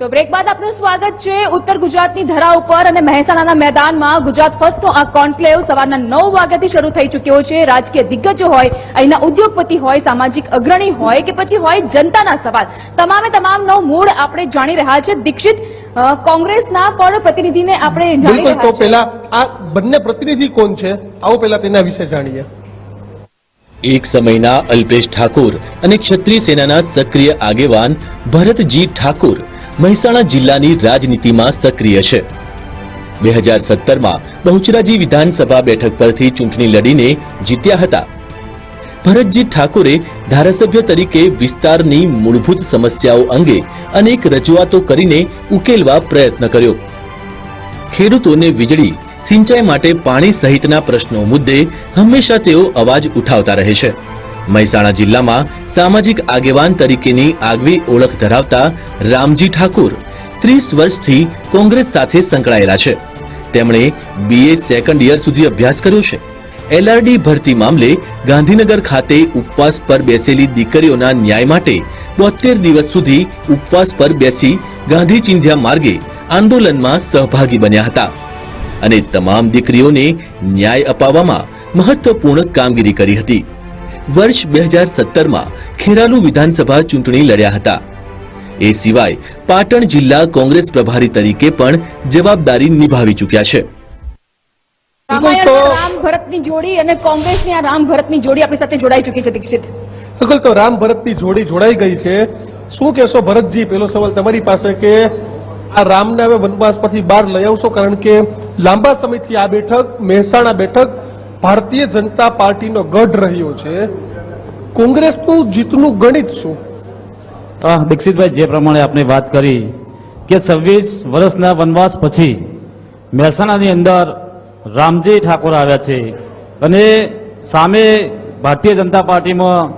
તો બ્રેક બાદ આપનું સ્વાગત છે ઉત્તર ગુજરાતની ધરા ઉપર અને મહેસાણાના મેદાનમાં ગુજરાત ફર્સ્ટનો આ કોન્ક્લેવ સવારના નવ વાગ્યાથી શરૂ થઈ ચૂક્યો છે. રાજકીય દિગ્ગજો હોય અહીંના ઉદ્યોગપતિ હોય સામાજિક અગ્રણી હોય કે પછી હોય જનતાના સવાલ. તમામે તમામનો મૂળ આપણે જાણી રહ્યા છે. દીક્ષિત કોંગ્રેસના પણ પ્રતિનિધિને આપણે જાણી બિલકુલ તો રહ્યા આ બંને પ્રતિનિધિ કોણ છે? આવો પહેલા તેના વિશે જાણીએ. એક સમયના અલ્પેશ ઠાકોર અને ક્ષત્રિય સેનાના સક્રિય આગેવાન ભરતજી ઠાકોર. મહેસાણા જિલ્લાની રાજનીતિમાં સક્રિય છે. બે હજાર સત્તરમાં બહુચરાજી વિધાનસભા બેઠક પરથી ચૂંટણી લડીને જીત્યા હતા. ભરતજી ઠાકોરે ધારાસભ્ય તરીકે વિસ્તારની મૂળભૂત સમસ્યાઓ અંગે અનેક રજૂઆતો કરીને ઉકેલવા પ્રયત્ન કર્યો. ખેડૂતોને વીજળી, સિંચાઈ માટે પાણી સહિતના પ્રશ્નો મુદ્દે હંમેશા તેઓ અવાજ ઉઠાવતા રહે છે. મહેસાણા જિલ્લામાં સામાજિક આગેવાન તરીકેની આગવી ઓળખ ધરાવતા રામજી ઠાકુર ત્રીસ વર્ષથી કોંગ્રેસ સાથે સંકળાયેલા છે. તેમણે બીએ સેકન્ડ યર સુધી અભ્યાસ કર્યો છે. એલઆરડી ભરતી મામલે ગાંધીનગર ખાતે ઉપવાસ પર બેસેલી દીકરીઓના ન્યાય માટે બોતેર દિવસ સુધી ઉપવાસ પર બેસી ગાંધી ચિંધ્યા માર્ગે આંદોલનમાં સહભાગી બન્યા હતા. અને તમામ દીકરીઓને ન્યાય અપાવવામાં મહત્વપૂર્ણ કામગીરી કરી હતી. વર્ષ બે હજાર સત્તરમાં ખેરાલુ વિધાનસભા ચૂંટણી લડ્યા હતા. એ સિવાય પાટણ જિલ્લા કોંગ્રેસ પ્રભારી તરીકે પણ જવાબદારી નિભાવી ચૂક્યા છે. રામ ભરતની જોડી અને કોંગ્રેસની આ રામ ભરતની જોડી આપણી સાથે જોડાઈ ચૂકી છે દીક્ષિત. બિલકુલ તો રામ ભરતની જોડી જોડાઈ ગઈ છે. શું કહેશો ભરતજી પેલો સવાલ તમારી પાસે કે આ રામને હવે વનવાસ પરથી બહાર લઈ આવશો? કારણ કે લાંબા સમયથી આ બેઠક મહેસાણા બેઠક ભારતીય જનતા પાર્ટીનો ગઢ રહ્યો છે. કોંગ્રેસનું જીતનું ગણિત શું હા, દીક્ષિતભાઈ, જે પ્રમાણે આપણે વાત કરી કે છવ્વીસ વર્ષના વનવાસ પછી મહેસાણાની અંદર રામજી ઠાકોર આવ્યા છે અને સામે ભારતીય જનતા પાર્ટીમાં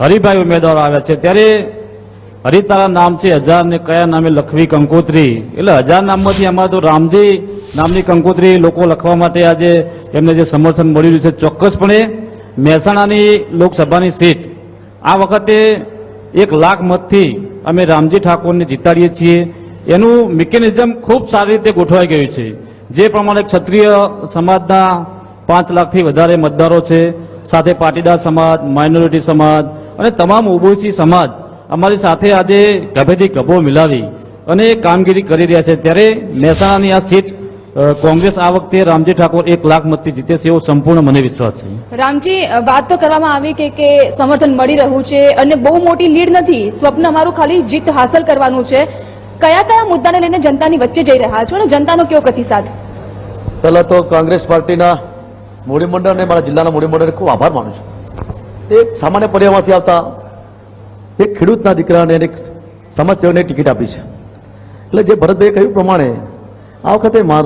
હરિભાઈ ઉમેદવારો આવ્યા છે. ત્યારે હરિતારા નામ છે હજાર ને કયા નામે લખવી કંકોત્રી? એટલે હજાર નામમાંથી અમારે તો રામજી નામની કંકોત્રી લોકો લખવા માટે આજે એમને જે સમર્થન મળી રહ્યું છે, ચોક્કસપણે મહેસાણાની લોકસભાની સીટ. આ વખતે એક લાખ મતથી અમે રામજી ઠાકોરને જીતાડીએ છીએ. એનું મિકેનિઝમ ખૂબ સારી રીતે ગોઠવાઈ ગયું છે. જે પ્રમાણે ક્ષત્રિય સમાજના પાંચ લાખથી વધારે મતદારો છે, સાથે પાટીદાર સમાજ માઇનોરિટી સમાજ અને તમામ ઓબીસી સમાજ અમારી સાથે આજે ગભેથી ગભો મિલાવી અને કામગીરી કરી રહ્યા છે. ત્યારે મહેસાણાની આ સીટ કોંગ્રેસ આ વખતે રામજી ઠાકોર એક લાખ મતથી જીતે છે એવો સંપૂર્ણ મને વિશ્વાસ છે. રામજી વાત તો કરવામાં આવી કે કે સમર્થન મળી રહ્યું છે અને બહુ મોટી લીડ નથી. સ્વપ્ન અમારું ખાલી જીત હાંસલ કરવાનું છે. કયા કયા મુદ્દાને લઈને જનતાની વચ્ચે જઈ રહ્યા છો અને જનતાનો કેવો પ્રતિસાદ? પહેલા તો કોંગ્રેસ પાર્ટીના મોડી મંડળ અને મારા જિલ્લાના મોડી મંડળને ખૂબ આભાર માનું છું. એક સામાન્ય પરિવારમાંથી આવતા એક ખેડૂતના દીકરાને એક સમાજસેવકને ટિકિટ આપી છે. એટલે જે ભરતભાઈએ કહ્યું પ્રમાણે આ વખતે માર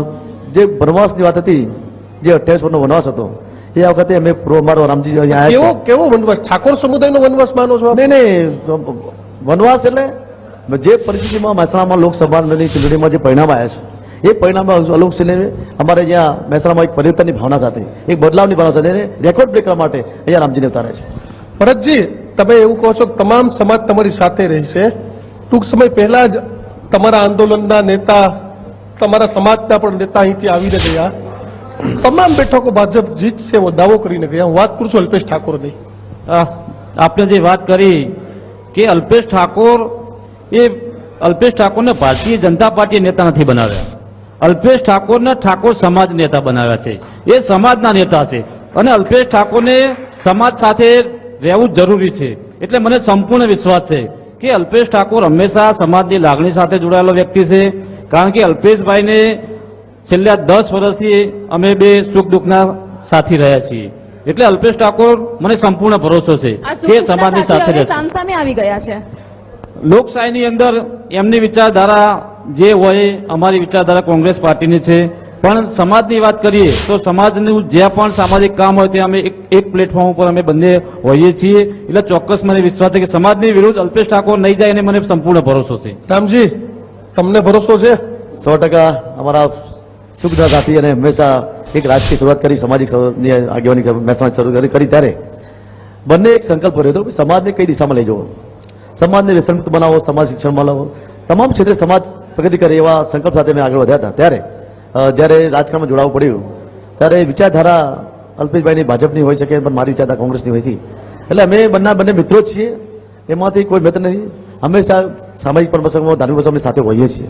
જે વનવાસની વાત હતી જે અઠ્યાવીસ વર્ષનો વનવાસ હતો એ આ વખતે અમે મારો રામજી કેવો કેવો વનવાસ? ઠાકોર સમુદાયનો વનવાસ માનો છો. નહીં નહીં વનવાસ એટલે જે પરિસ્થિતિમાં મહેસાણામાં લોકસભાની ચૂંટણીમાં જે પરિણામ આવ્યા છે એ પરિણામ અનુસરીને અમારે અહીંયા મહેસાણામાં એક પરિવર્તનની ભાવના સાથે એક બદલાવની ભાવના સાથે રેકોર્ડ બ્રેક કરવા માટે અહીંયા રામજીને ઉતારે છે. ભરતજી તમે એવું કહો છો તમામ સમાજ તમારી સાથે રહેશે? ટૂંક સમય પહેલા જ તમારા આંદોલનના નેતા તમારા સમાજના પણ નેતા અહીંથી આવીને ગયા. તમામ બેઠકો ભાજપ જીતશે એવો દાવો કરીને ગયા. હું વાત કરું છું અલ્પેશ ઠાકોરની. આ, આપને જે વાત કરી કે અલ્પેશ ઠાકોર એ અલ્પેશ ઠાકોરને ભારતીય જનતા પાર્ટી નેતા નથી બનાવ્યા. અલ્પેશ ઠાકોરને ઠાકોર સમાજ નેતા બનાવ્યા છે. એ સમાજના નેતા છે. અને અલ્પેશ ઠાકોરને સમાજ સાથે રહેવું જરૂરી છે. એટલે મને સંપૂર્ણ વિશ્વાસ છે કે અલ્પેશ ઠાકોર હંમેશા સમાજની લાગણી સાથે જોડાયેલો વ્યક્તિ છે. કારણ કે અલ્પેશભાઈને છેલ્લા દસ વર્ષથી અમે બે સુખ દુઃખના સાથી રહ્યા છીએ. એટલે અલ્પેશ ઠાકોર મને સંપૂર્ણ ભરોસો છે કે સમાજની સાથે સામસામે આવી ગયા છે. લોકશાહીની અંદર એમની વિચારધારા જે હોય અમારી વિચારધારા કોંગ્રેસ પાર્ટીની છે. પણ સમાજની વાત કરીએ તો સમાજનું જ્યાં પણ સામાજિક કામ હોય તે અમે એક એક પ્લેટફોર્મ ઉપર અમે બંને હોઈએ છીએ. એટલે ચોક્કસ મને વિશ્વાસ છે કે સમાજની વિરુદ્ધ અલ્પેશ ઠાકોર નહીં જાય એને મને સંપૂર્ણ ભરોસો છે. રામજી તમને ભરોસો છે? સો ટકા અમારા સુખદા સાથી અને હંમેશા એક રાજકીય શરૂઆત કરી સામાજિક આગેવાની મહેસાણા શરૂ કરી કરી ત્યારે. બંને એક સંકલ્પ કર્યો હતો કે સમાજને કઈ દિશામાં લઈ જવો. સમાજને વ્યસનમુક્ત બનાવો સમાજ શિક્ષણ બનાવો તમામ ક્ષેત્રે સમાજ પ્રગતિ કરે એવા સંકલ્પ સાથે અમે આગળ વધ્યા હતા. ત્યારે જ્યારે રાજકારણમાં જોડાવું પડ્યું, ત્યારે વિચારધારા અલ્પેશભાઈની ભાજપની હોઈ શકે, પણ મારી વિચારધારા કોંગ્રેસની હતી એટલે અમે બંને બંને મિત્રો જ છીએ. એમાંથી કોઈ મિત્ર નથી હંમેશા સામાજિક પ્રસંગમાં, ધાર્મિક પ્રસંગની સાથે હોઈએ છીએ.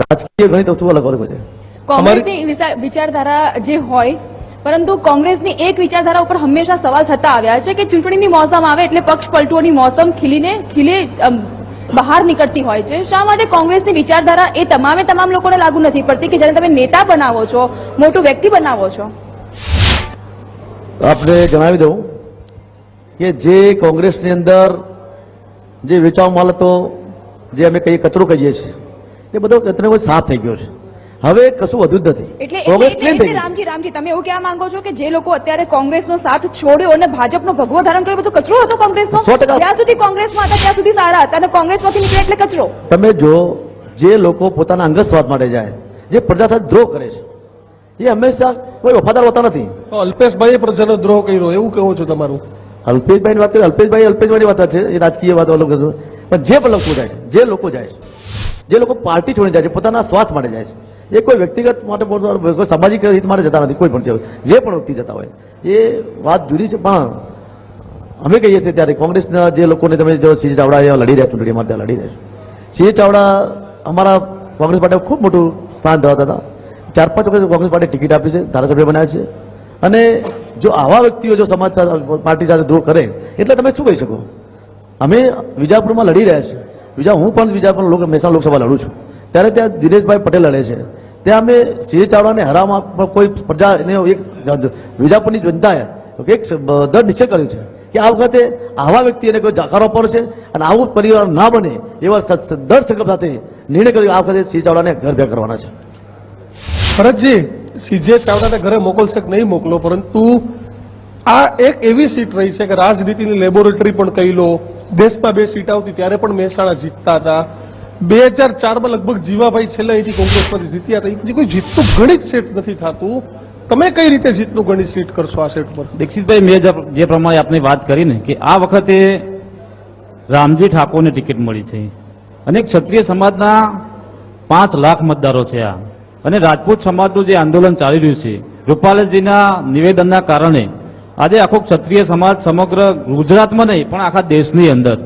રાજકીય ઘણી વસ્તુ અલગ અલગ છે. વિચારધારા જે હોય, પરંતુ કોંગ્રેસની એક વિચારધારા ઉપર હંમેશા સવાલ થતા આવ્યા છે કે ચૂંટણીની મોસમ આવે એટલે પક્ષ પલટુઓની મોસમ ખીલીને, ખીલે બહાર નીકળતી હોય છે. શા માટે કોંગ્રેસની વિચારધારા એ તમામે તમામ લોકોને લાગુ નથી પડતી કે જ્યારે તમે નેતા બનાવો છો, મોટું વ્યક્તિ બનાવો છો? આપણે જણાવી દઉં કે જે કોંગ્રેસની અંદર જે વેચાવ માલ જે અમે કહીએ કચરો કહીએ છીએ, એ બધો કચરો સાફ થઈ ગયો છે. હવે કશું વધુ જ નથી. એટલે કોંગ્રેસ ક્લીન થઈ રામજી રામજી તમે એવું કહેવા માંગો છો કે જે લોકો અત્યારે કોંગ્રેસનો સાથ છોડ્યો અને ભાજપનો ભગવો ધારણ કર્યો બધું કચરો હતો કોંગ્રેસનો? જ્યાં સુધી કોંગ્રેસમાં હતા ત્યાં સુધી સારા હતા અને કોંગ્રેસમાંથી નીકળે એટલે કચરો. તમે જો જે લોકો પોતાના અંગત સ્વાદ માટે જાય જે પ્રજા સાથે દ્રોહ કરે છે એ હંમેશા કોઈ વફાદાર હોતા નથી. અલ્પેશભાઈ અલ્પેશભાઈએ પ્રજાનો દ્રોહ કર્યો એવું કહો છો તમારું? અલ્પેશભાઈની વાત કરી અલ્પેશભાઈ અલ્પેશભાઈની વાત છે એ રાજકીય વાત અલગ પણ જે પણ લોકો જાય છે જે લોકો જાય છે જે લોકો પાર્ટી છોડીને જાય છે પોતાના સ્વાર્થ માટે જાય છે એ કોઈ વ્યક્તિગત માટે સામાજિક હિત માટે જતા નથી, કોઈ પણ. જે પણ વ્યક્તિ જતા હોય. એ વાત જુદી છે, પણ અમે કહીએ છીએ ત્યારે કોંગ્રેસના જે લોકોને તમે જો સિંહ ચાવડા એવા લડી રહ્યા ચૂંટણી માટે લડી રહ્યા સિંહ ચાવડા અમારા કોંગ્રેસ પાર્ટી ખૂબ મોટું સ્થાન ધરાવતા હતા. ચાર પાંચ વખત કોંગ્રેસ પાર્ટી ટિકિટ આપી છે, ધારાસભ્ય બનાવ્યા છે. અને જો આવા વ્યક્તિઓ જો સમાજ પાર્ટી સાથે દ્રોહ કરે, એટલે તમે શું કહી શકો? અમે વિજાપુરમાં લડી રહ્યા છીએ. વિજા, હું પણ વિજાપુર લોક, મહેસાણા લોકસભા લડું છું. ત્યારે ત્યાં દિનેશભાઈ પટેલ લડે છે. ત્યાં અમે સિંહ ચાવડાને હરાવવા કોઈ પ્રજા એને એક વિજાપુરની જનતાએ એક દર નિશ્ચય કર્યો છે કે આ વખતે આવા વ્યક્તિને કોઈ જાકારો પડશે અને આવું પરિવાર ના બને એવા દર સંકલ્પ સાથે નિર્ણય કર્યો આ વખતે સિંહ ચાવડાને ઘર ભેગા કરવાના છે. ભરતજી સીજે ચાવડાને ઘરે મોકલશે કે નહીં મોકલો? પરંતુ આ એક એવી સીટ રહી છે કે રાજનીતિની લેબોરેટરી પણ કહી લો, દેશમાં બે સીટ આવતી ત્યારે પણ મહેસાણા જીતતા હતા. બે હજાર ચારમાં લગભગ જીવાભાઈ છેલ્લે અહીંથી કોંગ્રેસમાંથી જીત્યા હતા. એ કોઈ જીતનું ગણિત સેટ નથી થતું. તમે કઈ રીતે જીતનું ગણિત સીટ કરશો આ સેટ પર? દીક્ષિતભાઈ, મેં જે પ્રમાણે આપને વાત કરીને કે આ વખતે રામજી ઠાકોરને ટિકિટ મળી છે. અને ક્ષત્રિય સમાજના પાંચ લાખ મતદારો છે આ. અને રાજપૂત સમાજનું જે આંદોલન ચાલી રહ્યું છે, રૂપાલજીના નિવેદનના કારણે આજે આખો ક્ષત્રિય સમાજ સમગ્ર ગુજરાતમાં નહીં, પણ આખા દેશની અંદર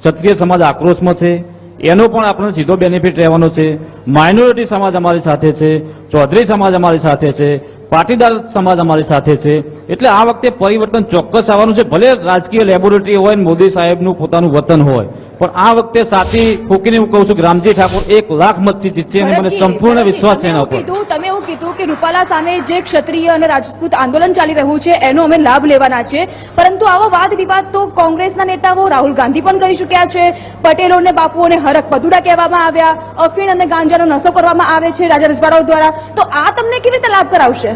ક્ષત્રિય સમાજ આક્રોશમાં છે. એનો પણ આપણને સીધો બેનિફિટ રહેવાનો છે. માઇનોરિટી સમાજ અમારી સાથે છે, ચૌધરી સમાજ અમારી સાથે છે, પાટીદાર સમાજ અમારી સાથે છે. એટલે આ વખતે પરિવર્તન ચોક્કસ આવવાનું છે. ભલે રાજકીય લેબોરેટરી હોય મોદી સાહેબનું પોતાનું વતન હોય. પણ આ વખતે સાથી ફૂકીને હું કહું છું કે રામજી ઠાકોર એક લાખ મતથી જીતશે અને મને સંપૂર્ણ વિશ્વાસ છે એના ઉપર તમે એવું કીધું કે રૂપાલા સામે જે ક્ષત્રિય અને રાજપૂત આંદોલન ચાલી રહ્યું છે એનો અમે લાભ લેવાના છે. પરંતુ આવો વાદ વિવાદ તો કોંગ્રેસના નેતાઓ રાહુલ ગાંધી પણ કરી ચૂક્યા છે. પટેલોને બાપુઓને હરક પદુડા કહેવામાં આવ્યા. અફીણ અને ગાંજાનો નશો કરવામાં આવે છે રાજા રજવાડાઓ દ્વારા. તો આ તમને કેવી રીતે લાભ કરાવશે?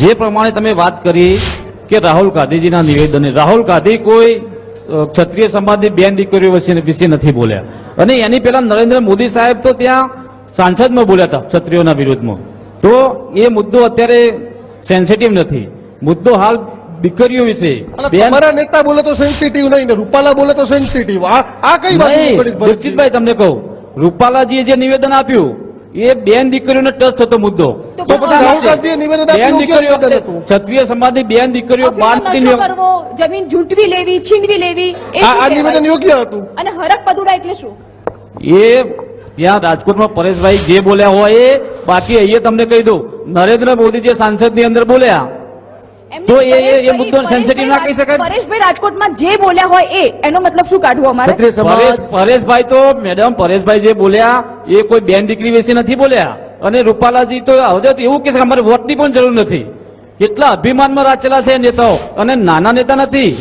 જે પ્રમાણે તમે વાત કરી કે રાહુલ ગાંધીજીના નિવેદન રાહુલ ગાંધી કોઈ ક્ષત્રિય સમાજની બેન દીકરીઓ વિશે નથી બોલ્યા. અને એની પહેલા નરેન્દ્ર મોદી સાહેબ તો ત્યાં સાંસદમાં બોલ્યા હતા ક્ષત્રિયોના વિરુદ્ધમાં. તો એ મુદ્દો અત્યારે સેન્સિટિવ નથી. મુદ્દો હાલ દીકરીઓ વિશે. તમારા નેતા બોલે તો સેન્સિટિવ નહીં ને રૂપાલા બોલે તો સેન્સિટિવ આ આ કઈ દીક્ષિતભાઈ તમને કહું. રૂપાલાજીએ જે નિવેદન આપ્યું એ બેન દીકરીઓને ટચ થતો મુદ્દો. ક્ષત્રિય સમાજની બેન દીકરીઓ જમીન ઝૂંટવી લેવી છીનવી લેવી આ? નિવેદન યોગ્ય હતું. અને હરક પદુડા એટલે શું? એ ત્યાં રાજકોટમાં પરેશભાઈ જે બોલ્યા હોય એ બાકી અહીંયા તમને કહી દઉં નરેન્દ્ર મોદી જે સાંસદની અંદર બોલ્યા. તો એ- એ- એ મુદ્દો સેન્સિટિવ ના કહી શકાય? પરેશભાઈ રાજકોટમાં જે બોલ્યા હોય એ એનો મતલબ શું કાઢવો અમારે? પરેશ પરેશભાઈ તો મેડમ પરેશભાઈ જે બોલ્યા એ કોઈ બેન દીકરી વિશે નથી બોલ્યા. અને રૂપાલાજી તો હવે તો એવું કે છે અમારે વોટની પણ જરૂર નથી. કેટલા અભિમાનમાં રાચેલા છે એ નેતાઓ. અને નાના નેતા નથી.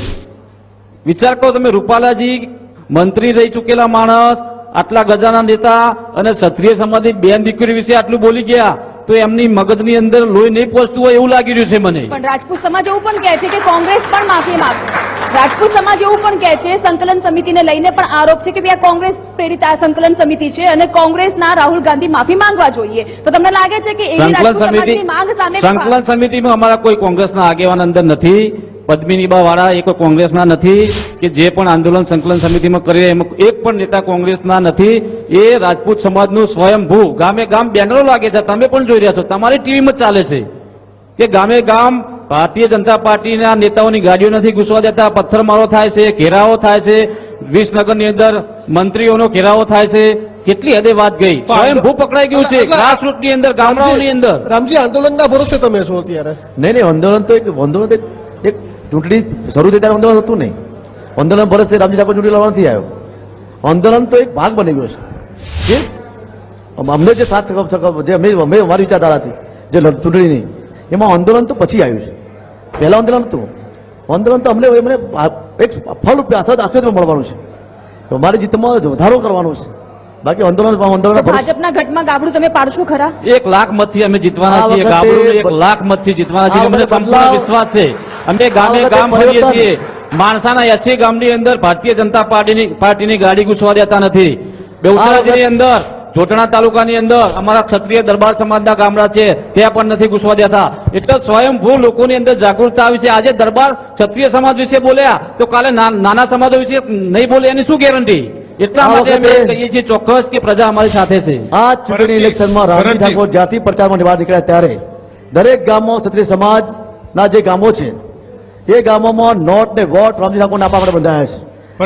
વિચાર કરો તમે રૂપાલાજી મંત્રી રહી ચૂકેલા માણસ આટલા ગજાના નેતા અને ક્ષત્રિય સમાજની બેન દીકરી વિશે આટલું બોલી ગયા. તો એમની મગજની અંદર લોહી નહીં પહોંચતું હોય એવું લાગી રહ્યું છે મને. પણ રાજપૂત સમાજ એવું પણ કહે છે કે કોંગ્રેસ પણ માફી માંગે. રાજપૂત સમાજ એવું પણ કહે છે સંકલન સમિતિને લઈને પણ આરોપ છે કે ભાઈ આ કોંગ્રેસ પ્રેરિત આ સંકલન સમિતિ છે અને કોંગ્રેસના રાહુલ ગાંધી માફી માંગવા જોઈએ. તો તમને લાગે છે કે એવી સંકલન રાજપૂત સમિતિ સમાજની માંગ સામે સંકલન સમિતિમાં અમારા કોઈ કોંગ્રેસના આગેવાન અંદર નથી. પદ્મિનીબા વાળા એક કોંગ્રેસના નથી કે જે પણ આંદોલન સંકલન સમિતિમાં કરી રહ્યા એમાં એક પણ નેતા કોંગ્રેસના નથી. એ રાજપૂત સમાજનું સ્વયંભૂ ગામે ગામ બેનરો લાગે છે તમે પણ જોઈ રહ્યા છો તમારી ટીવીમાં ચાલે છે. કે ગામે ગામ ભારતીય જનતા પાર્ટીના નેતાઓની ગાડીઓ નથી ઘૂસવા દેતા પથ્થરમારો થાય છે ઘેરાવો થાય છે વિસનગરની અંદર મંત્રીઓનો ઘેરાવો થાય છે. કેટલી હદે વાત ગઈ. સ્વયંભૂ પકડાઈ ગયું છે એટલે- ગ્રાસરૂટની અંદર ગામડાઓની અંદર. રામજી આંદોલનના ભરોસે તમે છો અત્યારે? નહીં નહીં આંદોલન તો એક આંદોલન એક ચૂંટણી શરૂ થઈ ત્યારે આંદોલન હતું નહીં. આંદોલન ભરસે રામજી ઠાકોર ચૂંટણી લડવા નથી આવ્યો. આંદોલન તો એક ભાગ બની ગયો છે. જે અમને જે સાથ જે અમે અમે અમારી વિચારધારાથી જે ચૂંટણીની એમાં આંદોલન તો પછી આવ્યું છે. પહેલાં આંદોલન હતું. આંદોલન તો અમને એમને એક ફળ આસદ આશ્રય મળવાનું છે. અમારી જીતમાં વધારો કરવાનો છે. બાકી આંદોલન આંદોલન ભાજપના ઘટમાં ગાબડું તમે પાડશો ખરા? એક લાખ મતથી અમે જીતવાના છીએ ગાબડું એક લાખ મતથી જીતવાના છીએ. આ મને સંપૂર્ણ વિશ્વાસ છે. અમે ગામે ગામ ફરીએ છીએ. માણસાના એસી ગામની અંદર ભારતીય જનતા પાર્ટીની પાર્ટીની ગાડી ઘૂસવા દેતા નથી. બેઉસરાજીની અંદર જોટણા તાલુકાની અંદર અમારા ક્ષત્રિય દરબાર સમાજના ગામડા છે ત્યાં પણ નથી ઘૂસવા દેતા. એટલે સ્વયંભૂ લોકોની અંદર જાગૃતતા આવી છે. આજે દરબાર ક્ષત્રિય સમાજ વિશે બોલ્યા તો કાલે નાના સમાજો વિશે નહીં બોલે એની શું ગેરંટી? એટલા માટે અમે કહીએ છીએ ચોક્કસ કે પ્રજા અમારી સાથે છે. આ ચૂંટણી ઇલેક્શનમાં રામજી ઠાકોર જાતિ પ્રચારમાં બહાર નીકળ્યા ત્યારે દરેક ગામમાં ક્ષત્રિય સમાજના જે ગામો છે એ ગામોમાં નોટ ને વોટ રામજી ઠાકોરના આપવા માટે બંધાયા છે.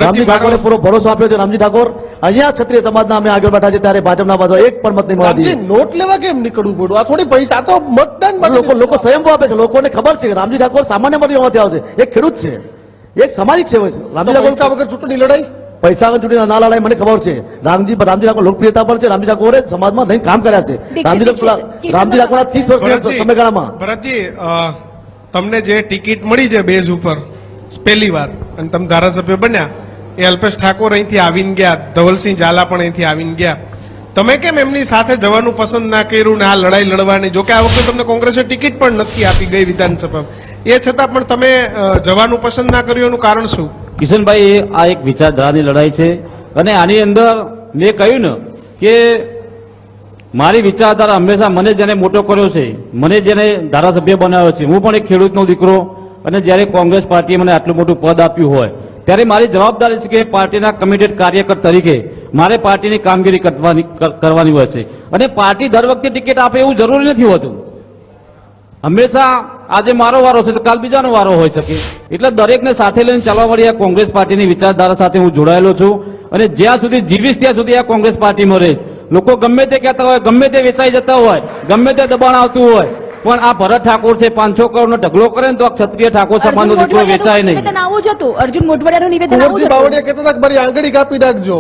રામજી ઠાકોરે પૂરો ભરોસો આપ્યો છે. રામજી ઠાકોર અહીંયા ક્ષત્રિય સમાજના અમે આગળ બેઠા છે ત્યારે ભાજપના બાજુ એક પણ મત નહીં મળવા નોટ લેવા કેમ નીકળવું પડ્યું આ થોડી પૈસા તો મતદાન લોકો લોકો સ્વયંભૂ આપે છે. લોકોને ખબર છે કે રામજી ઠાકોર સામાન્ય પરિવારમાંથી આવશે. એક ખેડૂત છે. એક સામાજિક સેવક છે. રામજી ઠાકોર વગર ચૂંટણી લડાઈ? પૈસા વગર ચૂંટણી ના લડાઈ મને ખબર છે. રામજી રામજી ઠાકોર લોકપ્રિયતા પર છે. રામજી ઠાકોરે સમાજમાં નહીં કામ કર્યા છે. રામજી ઠાકોર રામજી ઠાકોરના ત્રીસ વર્ષના સમયગાળામાં ભરતજી તમને જે ટિકિટ મળી છે બેઝ ઉપર, પહેલી વાર, અને તમે ધારાસભ્ય બન્યા, એ અલ્પેશ ઠાકોર અહીંથી આવીને ગયા, ધવલસિંહ ઝાલા પણ અહીંથી આવીને ગયા. તમે કેમ એમની સાથે જવાનું પસંદ ના કર્યું ને આ લડાઈ લડવાની? જોકે આ વખતે તમને કોંગ્રેસે ટિકિટ પણ નથી આપી ગઈ વિધાનસભા એ છતાં પણ તમે જવાનું પસંદ ના કર્યું એનું કારણ શું? કિશનભાઈ, આ એક વિચારધારાની લડાઈ છે. અને આની અંદર મેં કહ્યું ને કે મારી વિચારધારા હંમેશા મને જેને મોટો કર્યો છે, મને જેને ધારાસભ્ય બનાવ્યો છે, હું પણ એક ખેડૂતનો દીકરો અને જ્યારે કોંગ્રેસ પાર્ટીએ મને આટલું મોટું પદ આપ્યું હોય, ત્યારે મારી જવાબદારી છે કે પાર્ટીના કમિટેડ કાર્યકર તરીકે મારે પાર્ટીની કામગીરી કરવાની કરવાની હોય છે. અને પાર્ટી દર વખતે ટિકિટ આપે એવું જરૂરી નથી હોતું. હંમેશા આજે મારો વારો છે તો કાલ બીજાનો વારો હોઈ શકે. એટલે દરેકને સાથે લઈને ચાલવા વાળી આ કોંગ્રેસ પાર્ટીની વિચારધારા સાથે હું જોડાયેલો છું અને જ્યાં સુધી જીવીશ ત્યાં સુધી આ કોંગ્રેસ પાર્ટીમાં રહીશ. લોકો ગમે તે કહેતા હોય ગમે તે વેચાઈ જતા હોય ગમે તે દબાણ આવતું હોય પણ આ ભરત ઠાકોર છે પાંચસો કરોડનો ઢગલો કરે ને તો આ ક્ષત્રિય ઠાકોર સમાજનો દીકરો વેચાય નહીં. આવું જ હતું. અર્જુન મોઢવાડિયાનું નિવેદન આવું જ બાવળિયા કહેતા હતા મારી આંગળી કાપી નાખજો.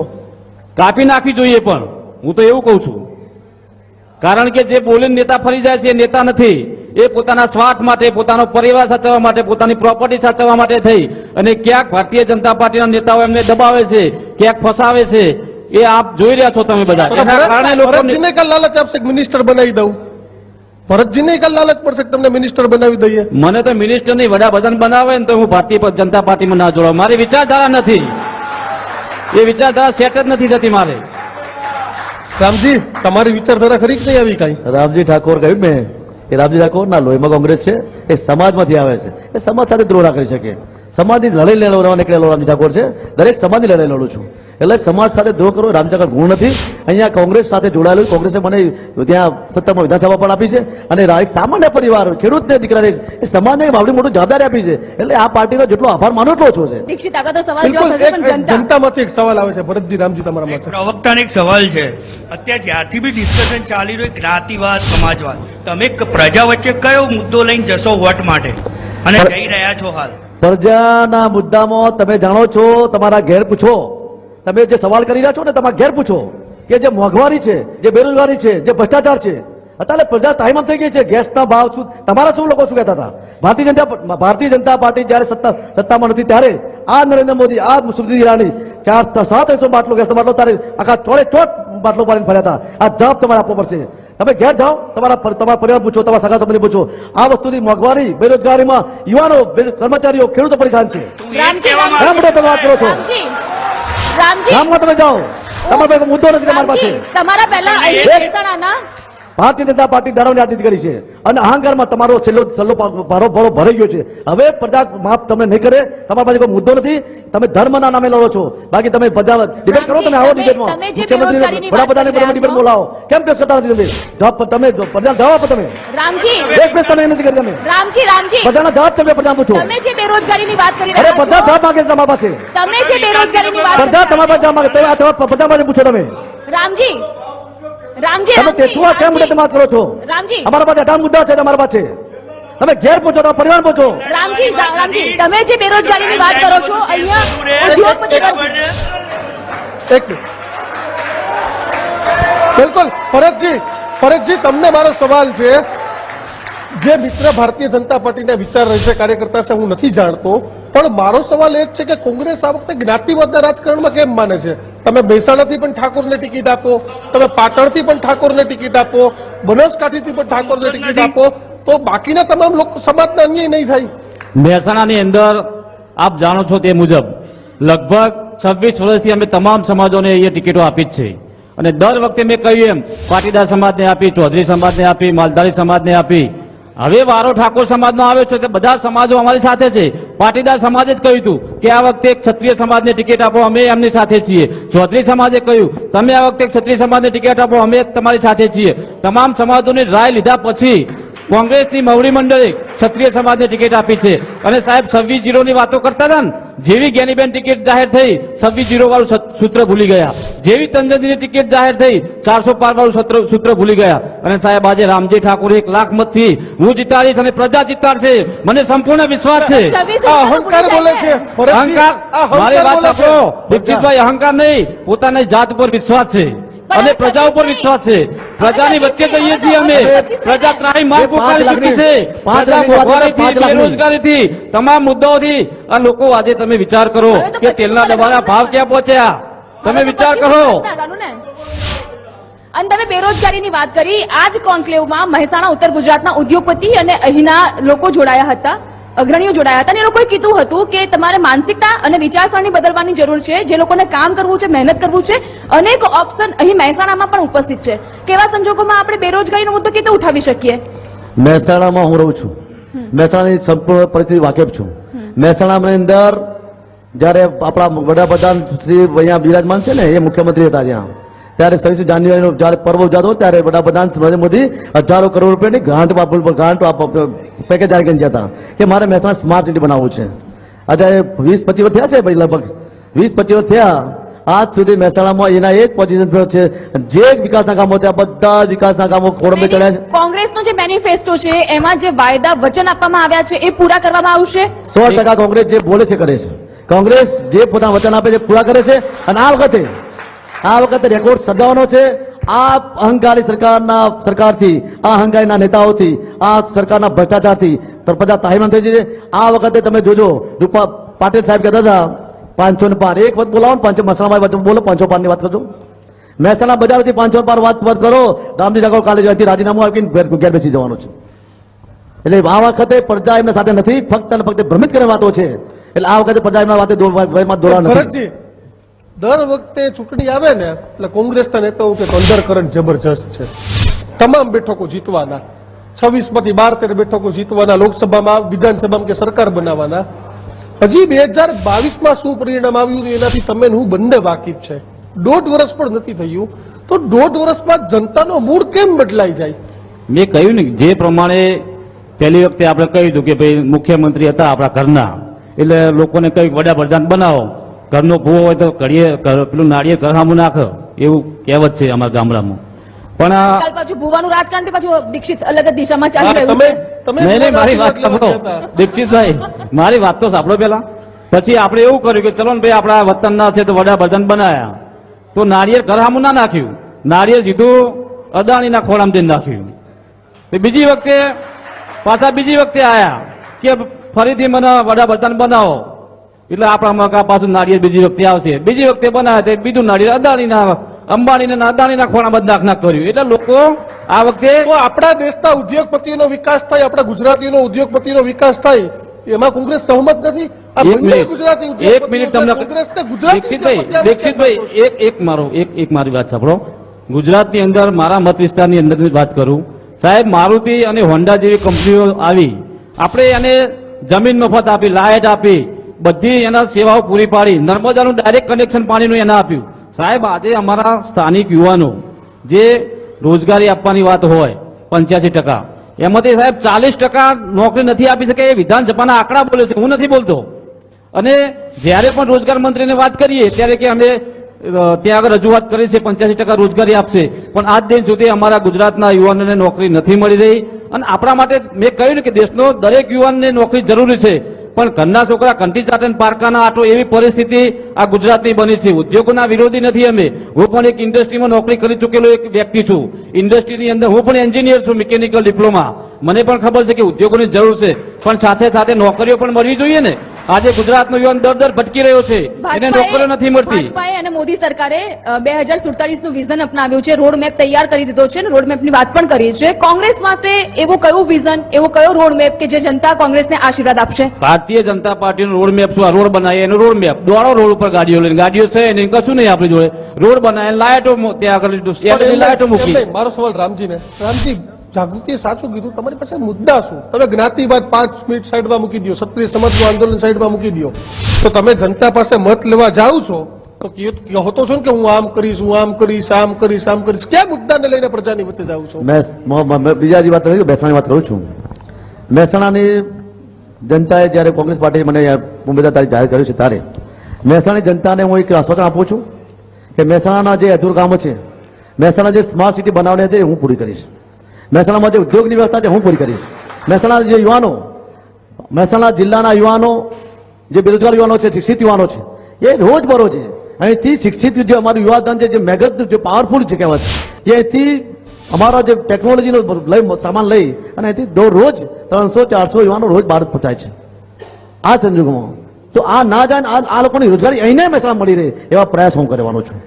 કાપી નાખવી જોઈએ પણ. હું તો એવું કહું છું. કારણ કે જે બોલીને નેતા ફરી જાય છે એ નેતા નથી. એ પોતાના સ્વાર્થ માટે પોતાનો પરિવાર સાચવવા માટે પોતાની પ્રોપર્ટી સાચવવા માટે થઈ. અને ક્યાંક ભારતીય જનતા પાર્ટીના નેતાઓ એમને દબાવે છે ક્યાંક ફસાવે છે. એ આપ જોઈ રહ્યા છો તમે બધા. લાલચ આપશે મિનિસ્ટર બનાવી દઉં. ભરતજીને એક લાલચ પડશે તમને મિનિસ્ટર બનાવી દઈએ. મને તો મિનિસ્ટરની વડાપ્રધાન બનાવે ને તો હું ભારતીય જનતા પાર્ટીમાં ના જોડાવ મારી વિચારધારા નથી. એ વિચારધારા સેટ જ નથી થતી મારે. રામજી તમારી વિચારધારા ખરી કે નહીં આવી કઈ? રામજી ઠાકોર કહ્યું મેં. કે રામજી ઠાકોર ના લોહીમાં કોંગ્રેસ છે એ સમાજમાંથી આવે છે. એ સમાજ સાથે દ્રોહ ના કરી શકે. સમાજની લડાઈ લડવા નીકળેલો રામજી ઠાકોર છે. દરેક સમાજની લડાઈ લડું છું. એટલે સમાજ સાથે દ્રોહ કરવો રામજી ઠાકોર ગુણ નથી. અહીંયા કોંગ્રેસ સાથે જોડાયેલું કોંગ્રેસે મને ત્યાં સત્તામાં વિધાનસભા પણ આપી છે. અને એક સામાન્ય પરિવાર ખેડૂતને દીકરાને એ સમાજને આવડી મોટું જવાબદારી આપી છે. એટલે આ પાર્ટીનો જેટલો આભાર માનો એટલો ઓછો છે. દીક્ષિત આપણા તો સવાલ જનતામાંથી એક સવાલ આવે છે. ભરતજી રામજી તમારા માટે. પ્રવક્તાને એક સવાલ છે. અત્યારે જ્યારથી બી ડિસ્કશન ચાલી રહ્યું જ્ઞાતિવાદ સમાજવાદ તમે પ્રજા વચ્ચે કયો મુદ્દો લઈને જશો વોટ માટે? અને જઈ રહ્યા છો હાલ? પ્રજાના મુદ્દામાં તમે જાણો છો, તમારા ઘેર પૂછો. તમે જે સવાલ કરી રહ્યા છો ને તમારા ઘેર પૂછો કે જે મોંઘવારી છે, જે બેરોજગારી છે, જે ભ્રષ્ટાચાર છે, અત્યારે પ્રજા તાઈમામ થઈ ગઈ છે, ગેસના ભાવ શું? તમારા શું લોકો શું કહેતા હતા? ભારતીય જનતા ભારતીય જનતા પાર્ટી જ્યારે સત્તા, સત્તામાં નથી, ત્યારે આ નરેન્દ્ર મોદી, આ સ્મૃતિ ઈરાની ચાર સાત એકસો બાટલો, ગેસનો બાટલો તારે આખા ચોરે ચોટ બાટલો પાડીને ફર્યા હતા. આ જવાબ તમારે આપવો પડશે. તમે ઘેર જાઓ તમારા તમારા પરિવાર પૂછો તમારા સગા સંબંધી પૂછો. આ વસ્તુની મોંઘવારી બેરોજગારીમાં યુવાનો કર્મચારીઓ ખેડૂતો પરેશાન છે. ઘણા બધા તમે વાત કરો છો. ગામમાં તમે જાઓ. તમારા પાસે મુદ્દો નથી તમારી પાસે. તમારા પહેલા ભારતીય જનતા પાર્ટી ડરાવની આદિત કરી છે. અને અહંકારમાં તમારો છેલ્લો છેલ્લો ભારો ભારો ભરાઈ ગયો છે. હવે પ્રજા માફ તમને નહીં કરે. તમારા પાસે કોઈ મુદ્દો નથી. તમે ધર્મના નામે લડો છો. બાકી તમે પ્રજા ડિબેટ કરો. તમે આવો ડિબેટમાં મુખ્યમંત્રી વડાપ્રધાને ડિબેટ બોલાવો. કેમ પેશ કરતા નથી તમે? તમે પ્રજા જવાબ આપો તમે. રામજી. એક પેશ તમે નથી કરી તમે. રામજી રામજી. પ્રજાના જવાબ તમે પ્રજા પૂછો તમે જે બેરોજગારીની વાત કરી રહ્યા છો. પ્રજા જવાબ માંગે છે તમારા પાસે. તમે જે બેરોજગારીની વાત પ્રજા તમારા પાસે જવાબ માંગે. તમે આ જવાબ પ્રજા પાસે પૂછો તમે. રામજી રામજી તમે રામજી, કેમ મુદ્દે વાત કરો છો? રામજી. અમારા પાસે અઢાર મુદ્દા છે તમારા પાસે. તમે ઘેર પૂછો તો પરિવાર પૂછો. રામજી રામજી તમે જે બેરોજગારીની વાત કરો છો અહીંયા ઉદ્યોગપતિ વર્ગ એક બિલકુલ. ફરજજી ફરજજી તમને મારો સવાલ છે. જે મિત્ર ભારતીય જનતા પાર્ટીના વિચાર રહેશે કાર્યકર્તા છે હું નથી જાણતો. પણ મારો સવાલ એ જ છે કે કોંગ્રેસ આ વખતે જ્ઞાતિવાદના રાજકારણમાં કેમ માને છે? તમે મહેસાણાથી પણ ઠાકોરને ટિકિટ આપો તમે પાટણથી પણ ઠાકોરને ટિકિટ આપો બનાસકાંઠીથી પણ ઠાકોરને ટિકિટ આપો તો બાકીના તમામ લોકો સમાજને અન્યાય નહીં થાય. મહેસાણાની અંદર આપ જાણો છો તે મુજબ લગભગ છવ્વીસ વર્ષથી અમે તમામ સમાજોને એ ટિકિટો આપી જ છે. અને દર વખતે મેં કહ્યું એમ પાટીદાર સમાજને આપી ચૌધરી સમાજને આપી માલધારી સમાજને આપી હવે વારો ઠાકોર સમાજનો આવ્યો છે કે બધા સમાજો અમારી સાથે છે. પાટીદાર સમાજે જ કહ્યું હતું કે આ વખતે ક્ષત્રિય સમાજને ટિકિટ આપો, અમે એમની સાથે છીએ. ચૌધરી સમાજે કહ્યું, તમે આ વખતે ક્ષત્રિય સમાજને ટિકિટ આપો, અમે તમારી સાથે છીએ. તમામ સમાજોની રાય લીધા પછી કોંગ્રેસની મવડી મંડળે ક્ષત્રિય સમાજને ટિકિટ આપી છે. અને સાહેબ, છવ્વીસ જીરોની વાતો કરતા હતા ને? જેવી જ્ઞાનીબેન ટિકિટ જાહેર થઈ છવ્વીસ જીરો વાળું સૂત્ર ભૂલી ગયા. જેવી તંજનજીની ટિકિટ જાહેર થઈ ચારસો પાર વાળું સૂત્ર સૂત્ર ભૂલી ગયા. અને સાહેબ આજે રામજી ઠાકોર એક લાખ મતથી હું જીતાડીશ અને પ્રજા જીતાડશે મને સંપૂર્ણ વિશ્વાસ છે. અહંકાર બોલે છે. અહંકાર? મારી વાત બોલે સાંભળો. અહંકાર નહીં પોતાની જાત પર વિશ્વાસ છે. અને પ્રજા ઉપર વિશ્વાસ છે. પ્રજાની વચ્ચે જઈએ છીએ અમે. પ્રજા ત્રાહી પાંચ પુકારી ચૂકી છે. પ્રજા. બેરોજગારીથી તમામ મુદ્દાઓથી આ લોકો આજે તમે વિચાર કરો કે તેલના ડબ્બાના ભાવ ક્યાં પહોંચ્યા? તમે વિચાર કરો. અને તમે બેરોજગારીની વાત કરી આ જ કોન્ક્લેવમાં મહેસાણા ઉત્તર ગુજરાતના ઉદ્યોગપતિ અને અહીંના લોકો જોડાયા હતા. અગ્રણીઓ જોડાયા હતા અને એ લોકોએ કીધું હતું કે તમારે માનસિકતા અને વિચારસરણી બદલવાની જરૂર છે. જે લોકોને કામ કરવું છે, મહેનત કરવું છે, અનેક ઓપ્શન અહીં મહેસાણામાં પણ ઉપસ્થિત છે. કેવા સંજોગોમાં આપણે બેરોજગારીનો મુદ્દો કેવી ઉઠાવી શકીએ? મહેસાણામાં હું રહું છું. મહેસાણાની સંપૂર્ણ પરિસ્થિતિ વાકેફ છું. મહેસાણાની અંદર જ્યારે આપણા વડાપ્રધાન શ્રી અહીંયા બિરાજમાન છે ને, એ મુખ્યમંત્રી હતા ત્યાં. ત્યારે છવ્વીસ જાન્યુઆરીનો જ્યારે પર્વ ઉજાતો ત્યારે વડાપ્રધાન નરેન્દ્ર મોદી હજારો કરોડ રૂપિયાની ગ્રાન્ટ ગ્રાન્ટ પેકેજ જાહેર કરીને ગયા હતા કે મારે મહેસાણા સ્માર્ટ સિટી બનાવવું છે. અત્યારે વીસ પચીસ વર્ષ થયા છે ભાઈ લગભગ. વીસ પચીસ વર્ષ થયા. આજ સુધી મહેસાણામાં એના એક પોઝિશન છે. જે વિકાસના કામો ત્યાં બધા જ વિકાસના કામો ખોડમે ચડ્યા છે. કોંગ્રેસનો જે મેનિફેસ્ટો છે એમાં જે વાયદા વચન આપવામાં આવ્યા છે એ પૂરા કરવામાં આવશે? સો ટકા કોંગ્રેસ જે બોલે છે કરે છે. કોંગ્રેસ જે પોતાના વચન આપે છે પૂરા કરે છે. અને આ વખતે આ વખતે રેકોર્ડ સર્જાવાનો છે. આ અહંકારી સરકારના, સરકારથી, આ અહંકારીના નેતાઓથી, આ સરકારના ભ્રષ્ટાચારથી પ્રજા તાહીમાન થઈ છે. આ વખતે તમે જોજો, રૂપા પાટીલ સાહેબ કહેતા હતા, પાંચસો ને પાર, એક વખત બોલાવો ને, પાંચસો વાત બોલો, પાંચસો પારની વાત કરજો. મહેસાણા બજાર વચ્ચે પાંચસો પાર વાત વાત કરો, રામજી ઠાકોર કાલે રાજીનામું આપીને ઘેર બેસી જવાનું છે. એટલે આ વખતે પ્રજા એમના સાથે નથી, ફક્ત અને ફક્ત ભ્રમિત કરે વાતો છે. એટલે આ વખતે પ્રજા એમના વાતે દોડવા નથી. દર વખતે ચૂંટણી આવે ને, એટલે કોંગ્રેસના નેતાઓ કે અંડર કરંટ જબરજસ્ત છે. તમામ બેઠકો જીતવાના. છવ્વીસમાંથી બાર તેર બેઠકો જીતવાના લોકસભામાં, વિધાનસભામાં કે સરકાર બનાવવાના. હજી બે હજાર બાવીસમાં શું પરિણામ આવ્યું એનાથી તમે હું બંને વાકેફ છે. દોઢ વર્ષ પણ નથી થયું. તો દોઢ વર્ષમાં જનતાનો મૂળ કેમ બદલાઈ જાય? મેં કહ્યું ને જે પ્રમાણે પહેલી વખતે આપણે કહ્યું હતું કે ભાઈ મુખ્યમંત્રી હતા આપણા ઘરના. એટલે લોકોને કહ્યું વડાપ્રધાન બનાવો. ઘરનો ભૂવો હોય તો ઘડીએ ઘર- નાળીએ ઘર સામું નાખો. એવું કહેવત છે અમારા ગામડામાં. પણ પાછું ભુવાનું રાજકારણ પાછું દીક્ષિત અલગ જ દિશામાં ચાલી રહ્યું છે? નહીં નહીં મારી વાત સાંભળો. દીક્ષિતભાઈ મારી વાત તો સાંભળો પેલા. પછી આપણે એવું કર્યું કે ચલો ને ભાઈ આપણા વતનના છે તો વડા ભજન બનાયા. તો નાળિયેર ઘરહામું ના નાખ્યું. નાળિયેર સીધું અદાણીના ખોળામ જઈને નાખ્યું. તો બીજી વખતે પાછા બીજી વખતે આયા કે ફરીથી મને વડા વડાપ્રધાન બનાવો. એટલે આપણા મકા પાછું નાળિયેર બીજી વખતે આવશે. બીજી વખતે બનાવે તો બીજું નાળિયેર અદાણીના અંબાણીના અદાણીના ખોળામાં નાખ નાખ કર્યું. એટલે લોકો આ વખતે આપણા દેશના ઉદ્યોગપતિઓનો વિકાસ થાય આપણા ગુજરાતીનો ઉદ્યોગપતિનો વિકાસ થાય એમાં કોંગ્રેસ સહમત નથી? એક મિનિટ. તમને દીક્ષિતભાઈ દીક્ષિતભાઈ એક એક મારો એક એક મારી વાત સાંભળો. ગુજરાતની અંદર મારા મત વિસ્તારની અંદરની વાત કરું. સાહેબ મારુતિ અને હોન્ડા જેવી કંપનીઓ આવી. આપણે એને જમીન મફત આપી લાઇટ આપી બધી એના સેવાઓ પૂરી પાડી. નર્મદાનું ડાયરેક્ટ કનેક્શન પાણીનું એને આપ્યું. સાહેબ, આજે અમારા સ્થાનિક યુવાનો જે રોજગારી આપવાની વાત હોય, પંચ્યાસી ટકા, એમાંથી સાહેબ ચાલીસ ટકા નોકરી નથી આપી શકે એ વિધાનસભાના આંકડા બોલે છે. હું નથી બોલતો. અને જ્યારે પણ રોજગાર મંત્રીને વાત કરીએ, ત્યારે કે અમે ત્યાં આગળ રજૂઆત કરી છે પંચ્યાસી ટકા રોજગારી આપશે. પણ આજ દિન સુધી અમારા ગુજરાતના યુવાનોને નોકરી નથી મળી રહી. અને આપણા માટે મેં કહ્યું ને કે દેશનો દરેક યુવાનને નોકરી જરૂરી છે. પણ ઘરના છોકરા કંટી ચાટન પારકાના આટો એવી પરિસ્થિતિ આ ગુજરાતની બની છે. ઉદ્યોગોના વિરોધી નથી અમે. હું પણ એક ઇન્ડસ્ટ્રીમાં નોકરી કરી ચૂકેલો એક વ્યક્તિ છું. ઇન્ડસ્ટ્રીની અંદર હું પણ એન્જિનિયર છું, મિકેનિકલ ડિપ્લોમા. મને પણ ખબર છે કે ઉદ્યોગોની જરૂર છે. પણ સાથે સાથે નોકરીઓ પણ મળવી જોઈએ ને? આજે ગુજરાતનો યુવાન દર દર ભટકી રહ્યો છે. એને નોકરીઓ નથી મળતી. ભાજપાએ અને મોદી સરકારે બે હજાર સુડતાલીસનું વિઝન અપનાવ્યું છે. રોડ મેપ તૈયાર કરી દીધો છે રોડ મેપની વાત પણ કરી છે. કોંગ્રેસ માટે એવું કયું વિઝન એવો કયો રોડ મેપ કે જે જનતા કોંગ્રેસને આશીર્વાદ આપશે? ભારતીય જનતા પાર્ટીનો રોડ મેપ શું? આ રોડ બનાવીએ એનો રોડ મેપ. દોડો રોડ ઉપર ગાડીઓ લઈને. ગાડીઓ છે એને કશું નહીં આપણી જોડે. રોડ બનાવે લાઇટો ત્યાં આગળ લાઇટો મૂકી. મારો સવાલ રામજીને. રામજી જાગૃતિએ સાચું કીધું. તમારી પાસે મુદ્દા શું? તમે જ્ઞાતિવાદ પાંચ મિનિટ સાઈડમાં મૂકી દો ક્ષત્રિય સમાજનું આંદોલન સાઈડમાં મૂકી દો તો તમે જનતા પાસે મત લેવા જાઓ છો, તો કહો- તો છો ને કે હું આમ કરીશ, હું આમ કરીશ આમ કરીશ આમ કરીશ? કયા મુદ્દાને લઈને પ્રજાની વચ્ચે જાઉં છો? મેં બીજાની વાત નથી મહેસાણાની વાત કરું છું. મહેસાણાની જનતાએ જ્યારે કોંગ્રેસ પાર્ટીએ મને ઉમેદવાર તારીખ જાહેર કર્યું છે ત્યારે, મહેસાણાની જનતાને હું એક આશ્વાસન આપું છું કે મહેસાણાના જે અધૂર કામો છે મહેસાણા જે સ્માર્ટ સિટી બનાવવાની હતી હું પૂરી કરીશ. મહેસાણામાં જે ઉદ્યોગની વ્યવસ્થા છે, હું પૂરી કરીશ. મહેસાણાના જે યુવાનો, મહેસાણા જિલ્લાના યુવાનો, જે બેરોજગાર યુવાનો છે, શિક્ષિત યુવાનો છે, એ રોજ બરોજ અહીંથી શિક્ષિત જે અમારું યુવાધન છે, જે મેગત જે પાવરફુલ છે કહેવાય છે, એ અહીંથી અમારો જે ટેકનોલોજીનો લઈ, સામાન લઈ અને અહીંથી દરરોજ ત્રણસો, ચારસો યુવાનો રોજ ભારત પહોંચાય છે. આ સંજોગોમાં. તો આ ના જાય આ લોકોની રોજગારી અહીંને મહેસાણા મળી રહે એવા પ્રયાસ હું કરવાનો છું.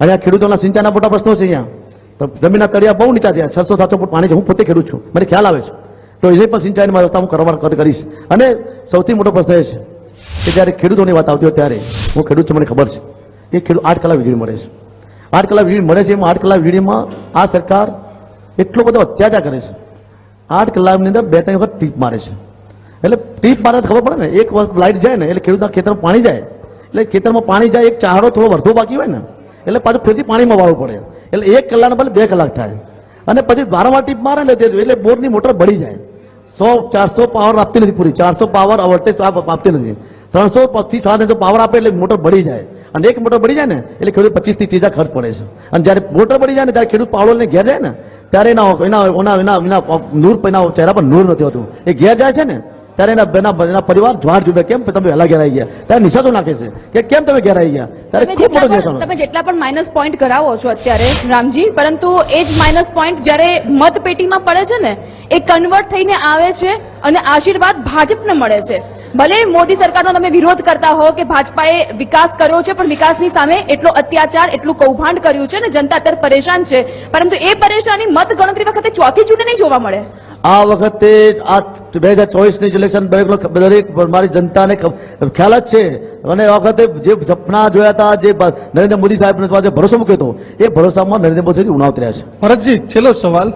અહીંયા ખેડૂતોના સિંચાઈના મોટા પ્રશ્નો છે અહીંયા. જમીનના તળિયા બહુ નીચા થયા છસો સાતસો ફૂટ પાણી છે. હું પોતે ખેડૂત છું. મને ખ્યાલ આવે છે. તો એને પણ સિંચાઈની વ્યવસ્થા હું કરવા કરીશ. અને સૌથી મોટો પ્રશ્ન એ છે કે જ્યારે ખેડૂતોની વાત આવતી હોય ત્યારે હું ખેડૂત છું મને ખબર છે કે ખેડૂત આઠ કલાક વીજળી મળે છે. આઠ કલાક વીજળી મળે છે એમાં આઠ કલાક વીજળીમાં આ સરકાર એટલો બધો અત્યાચાર કરે છે. આઠ કલાકની અંદર બે, ત્રણ વખત ટીપ મારે છે. એટલે ટીપ મારે ખબર પડે ને, એક વખત લાઈટ જાય ને, એટલે ખેડૂતના ખેતરમાં પાણી જાય. એટલે ખેતરમાં પાણી જાય, એક ચારો થોડો વર્ધો બાકી હોય ને એટલે પાછું ફરીથી પાણીમાં વાળવું પડે એટલે એક કલાકના બદલે બે કલાક થાય અને પછી વારંવાર ટીપ મારે ને એટલે બોરની મોટર બળી જાય સો ચારસો પાવર આપતી નથી પૂરી ચારસો પાવર વોલ્ટેજ આપતી નથી ત્રણસો થી સાડા ત્રણસો પાવર આપે એટલે મોટર બળી જાય અને એક મોટર બળી જાય ને એટલે ખેડૂત પચીસથી ત્રીજા ખર્ચ પડે છે અને જ્યારે મોટર બળી જાય ને ત્યારે ખેડૂત પાવડો લઈને ઘેર જાય ને ત્યારે એના એના એના એના નૂર એના ચહેરા પર નૂર નથી હોતું એ ઘેર જાય છે ને ત્યારે એના બેના એના પરિવાર જ્વાર જુબે કેમ તમે વહેલા ઘેર આવી ગયા? ત્યારે નિશાતો નાખે છે. કે કેમ તમે ઘેર આવી ગયા? ત્યારે ખૂબ મોટો નિશાનો તમે જેટલા પણ માઇનસ પોઈન્ટ કરાવો છો અત્યારે રામજી પરંતુ એ જ માઇનસ પોઈન્ટ જ્યારે મતપેટીમાં પડે છે ને એ કન્વર્ટ થઈને આવે છે અને આશીર્વાદ ભાજપને મળે છે. ભલે મોદી સરકારનો તમે વિરોધ કરતા હો કે ભાજપાએ વિકાસ કર્યો છે પણ વિકાસની સામે એટલો અત્યાચાર એટલું કૌભાંડ કર્યું છે ને જનતા અત્યારે પરેશાન છે. પરંતુ એ પરેશાની મત ગણતરી વખતે ચોથી ચૂંટણી જોવા મળે. આ વખતે આ બે હજાર ચોવીસની ઇલેક્શન દરેક મારી જનતાને ખ્યાલ જ છે. અને આ વખતે જે સપના જોયા હતા જે નરેન્દ્ર મોદી સાહેબને જે ભરોસો મૂક્યો હતો. એ ભરોસામાં નરેન્દ્ર મોદી ઉણાવતર્યા છે. ભરતજી છેલ્લો સવાલ.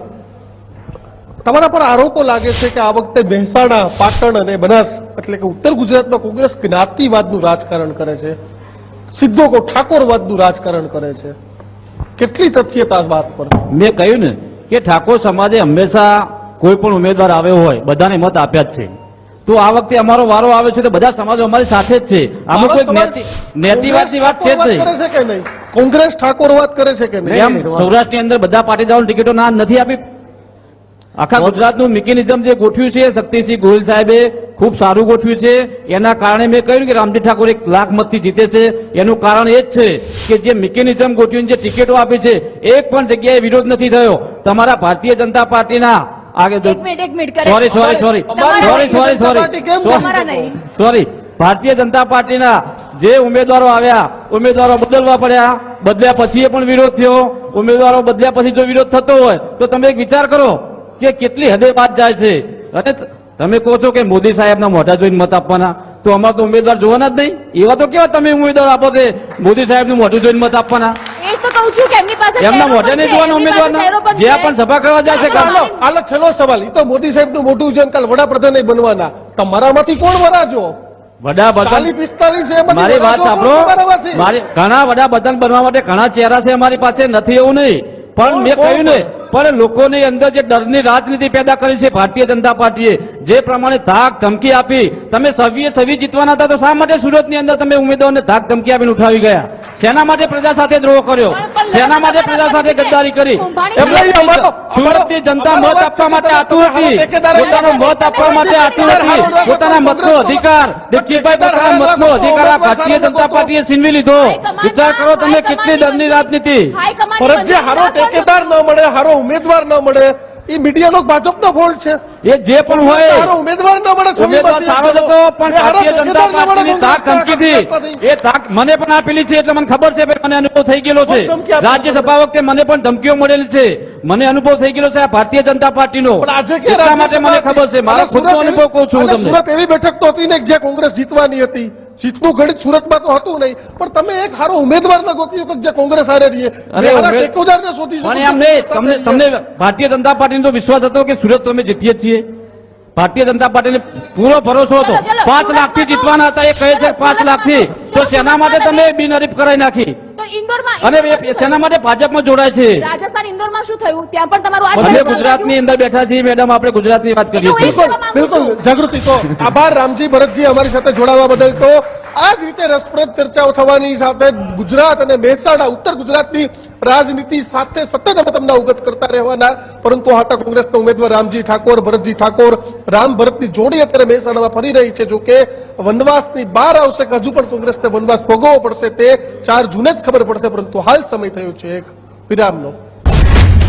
તમારા પર આરોપો લાગે છે કે આ વખતે મહેસાણા પાટણ અને બનાસ એટલે કે ઉત્તર ગુજરાતમાં કોંગ્રેસ જ્ઞાતિવાદનું રાજકારણ કરે છે. સીધો કો ઠાકોરવાદનું રાજકારણ કરે છે. કેટલી તથ્યતા વાત પર? મેં કહ્યું ને કે ઠાકોર સમાજે હંમેશા કોઈ પણ ઉમેદવાર આવ્યો હોય બધાને મત આપ્યા જ છે. તો આ વખતે અમારો વારો આવે છે તો બધા સમાજ અમારી સાથે જ છે. આમાં કોઈ નેતિવાદની વાત છે જ નહીં. કોંગ્રેસ ઠાકોરવાદ કરે છે કે નહીં? સૌરાષ્ટ્રની અંદર બધા પાટીદારોની ટિકિટો ના નથી આપી. આખા ગુજરાતનું મિકેનિઝમ જે ગોઠવ્યું છે શક્તિસિંહ ગોહિલ સાહેબે ખૂબ સારું ગોઠવ્યું છે. એના કારણે મેં કહ્યું કે રામજી ઠાકોર એક લાખ મતથી જીતે છે. એનું કારણ એ જ છે કે જે મિકેનિઝમ ગોઠવીને જે ટિકિટો આપી છે એક પણ જગ્યાએ વિરોધ નથી થયો. તમારા ભારતીય જનતા પાર્ટીના આગળ એક મિનિટ એક minute sorry sorry sorry sorry sorry Bharatiya Janata Party કેમ સોરી. સોરી ભારતીય જનતા પાર્ટીના જે ઉમેદવારો આવ્યા ઉમેદવારો બદલવા પડ્યા. બદલ્યા પછી એ પણ વિરોધ થયો. ઉમેદવારો બદલ્યા પછી જો વિરોધ થતો હોય તો તમે એક વિચાર કરો કે કેટલી હદે બાદ જાય છે. અને તમે કહો છો કે મોદી સાહેબના મોઢા જોઈને મત આપવાના. તો અમારે તો ઉમેદવાર જોવાના જ નહીં. એવા તો કેવા તમે ઉમેદવાર આપો છે મોદી સાહેબનું મોઢું જોઈને મત આપવાના? એ જ તો કહું કહું છું કે એમની મોઢે નહીં જોવાના જે પણ સભા કરવા જાય છે છેલ્લો સવાલ. એ તો મોદી સાહેબનું મોટું વિઝન કાલ વડાપ્રધાન બનવાના. તમારામાંથી કોણ વરાજો? પિસ્તાલીસ એમાંથી મારી વાત સાંભળો. ઘણા વડાપ્રધાન બનવા માટે ઘણા ચહેરા છે અમારી પાસે. નથી એવું નહીં. પણ મેં કહ્યું ને પણ લોકોની અંદર જે ડરની રાજનીતિ પેદા કરી છે ભારતીય જનતા પાર્ટીએ જે પ્રમાણે ધાક ધમકી આપી તમે સવીએ સવી જીતવાના હતા તો શા માટે સુરતની અંદર તમે ઉમેદવારને ધાક ધમકી આપીને ઉઠાવી ગયા? સેના માટે પ્રજા સાથે દ્રોહ કર્યો? પણ માટે પ્રજા સાથે ગદ્દારી કરી? સુરતની જનતા મત આપવા માટે આતુર હતી. પોતાનો મત આપવા માટે આતુર હતી. પોતાના મતનો અધિકાર દીક્ષિતભાઈ પોતાના મતનો અધિકાર આ ભારતીય જનતા પાર્ટીએ છીનવી લીધો. વિચાર કરો તમે કેટલી ડરની રાજનીતિ. ફરજ હારો ટેકેદાર ન મળે હારો ઉમેદવાર ન મળે એ મીડિયાનો ભાજપનો ફોલ્ટ છે. એ જે પણ હોય ઉમેદવાર ન મળે ઉમેદવાર સારો હતો પણ એ ભારતીય જનતા પાર્ટીની તાક કોંગ્રેસના એ તાક મને પણ આપેલી છે એટલે મને ખબર છે મને અનુભવ થઈ ગયેલો છે? રાજ્યસભા વખતે મને પણ ધમકીઓ મળેલી છે. મને અનુભવ થઈ ગયેલો છે આ ભારતીય જનતા પાર્ટીનો. એટલા માટે મને ખબર છે. મારા ખુદનો અનુભવ કહું છું તમને. સુરત એવી બેઠક તો હતી ને જે કોંગ્રેસ જીતવાની હતી. જીતનું ગણિત સુરતમાં તો હતું નહીં. પણ તમે એક હારો ઉમેદવાર ન ગોતી કે જે કોંગ્રેસ હારે રહીએ. હારા શોધી શકો તમને ભારતીય જનતા પાર્ટીનો નો વિશ્વાસ હતો કે સુરત તો અમે જીતીએ છીએ. ભારતીય જનતા પાર્ટીને પૂરો ભરોસો હતો. પાંચ લાખથી જીતવાના હતા એ કહે છે પાંચ લાખથી તો- સેના માટે તમે બિનહરીફ કરાઈ નાખી? અને શેના માટે ભાજપમાં જોડાય છે? રાજસ્થાન ઇન્દોરમાં શું થયું? ત્યાં પણ તમારું અમે ગુજરાતની અંદર બેઠા છીએ મેડમ આપણે ગુજરાતની વાત કરીએ છીએ. બિલકુલ બિલકુલ જાગૃતિ. તો આભાર રામજી ભરતજી અમારી સાથે જોડાવા બદલ. તો આ જ રીતે રસપ્રદ ચર્ચાઓ થવાની સાથે ગુજરાત અને મહેસાણા ઉત્તર ગુજરાતની રાજનીતિ સાથે સતત અમે તમને અવગત કરતા રહેવાના. પરંતુ હતા કોંગ્રેસના ઉમેદવાર રામજી ઠાકોર, ભરતજી ઠાકોર, રામ ભરતની જોડી અત્યારે મહેસાણામાં ફરી રહી છે. જો કે વનવાસની બહાર આવશે, કે હજુ પણ કોંગ્રેસને વનવાસ ભોગવવો પડશે તે ચાર જૂને જ ખબર પડશે. પરંતુ હાલ સમય થયો છે એક વિરામનો.